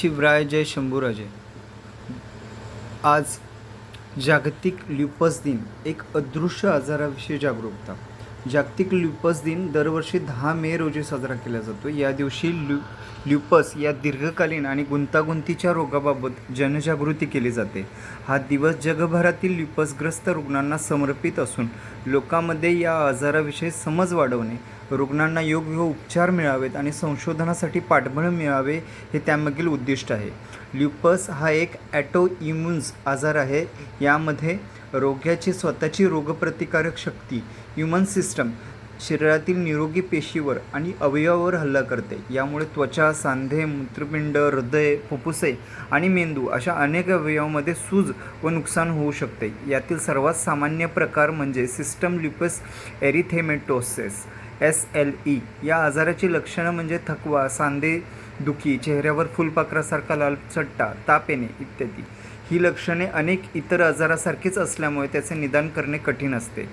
शिवराय जय शंभूराजे आज जागतिक ल्युपस दिन एक अदृश्य आजाराविषयी जागरूकता. जागतिक ल्युपस दिन दरवर्षी दहा मे रोजी साजरा केला जातो. या दिवशी ल्यु ल्युपस या दीर्घकालीन आणि गुंतागुंतीच्या रोगाबाबत जनजागृती केली जाते. हा दिवस जगभरातील ल्युपसग्रस्त रुग्णांना समर्पित असून लोकांमध्ये या आजाराविषयी समज वाढवणे रुग्णांना योग्य उपचार मिळावेत आणि संशोधनासाठी पाठबळ मिळावे हे त्यामागील उद्दिष्ट आहे. ल्युपस हा एक ॲटो इम्युन्स आजार आहे. यामध्ये रोग्याची स्वतःची रोगप्रतिकारक शक्ती ह्युमन सिस्टम शरीरातील निरोगी पेशीवर आणि अवयवावर हल्ला करते. यामुळे त्वचा सांधे मूत्रपिंड हृदय फुफ्फुसे आणि मेंदू अशा अनेक अवयवामध्ये सूज व नुकसान होऊ शकते. यातील सर्वात सामान्य प्रकार म्हणजे system lupus erythematosus. S L E. या आजाराची लक्षणं म्हणजे थकवा सांधे दुखी चेहऱ्यावर फुलपाखरासारखा लाल चट्टा ताप येणे इत्यादी. ही लक्षणे अनेक इतर आजारासारखीच असल्यामुळे त्याचे निदान करणे कठीण असते.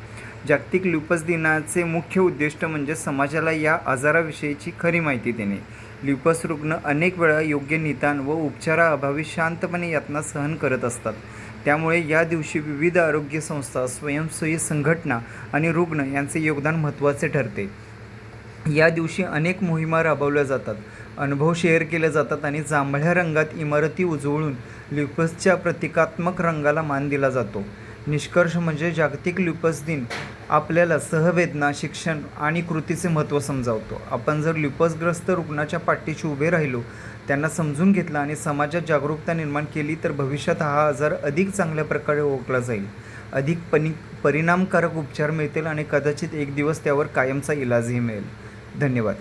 जागतिक ल्युपस दिनाचे मुख्य उद्दिष्ट म्हणजे समाजाला या आजाराविषयीची खरी माहिती देणे. ल्युपस रुग्ण अनेक वेळा योग्य निदान व उपचाराअभावी शांतपणे यातना सहन करत असतात. त्यामुळे या दिवशी विविध आरोग्य संस्था स्वयंसेवी संघटना आणि रुग्ण यांचे योगदान महत्त्वाचे ठरते. या दिवशी अनेक मोहिमा राबवल्या जातात. अनुभव शेअर केले जातात आणि जांभळ्या रंगात इमारती उजवळून ल्युपसच्या प्रतिकात्मक रंगाला मान दिला जातो. निष्कर्ष म्हणजे जागतिक ल्युपस दिन. आपल्याला सहवेदना शिक्षण आणि कृतीचे महत्त्व समजावतो. आपण जर ल्युपसग्रस्त रुग्णाच्या पाठीशी उभे राहिलो त्यांना समजून घेतलं आणि समाजात जागरूकता निर्माण केली तर भविष्यात हा आजार अधिक चांगल्या प्रकारे ओळखला जाईल. अधिक पनि परिणामकारक उपचार मिळतील आणि कदाचित एक दिवस त्यावर कायमचा इलाजही मिळेल. धन्यवाद.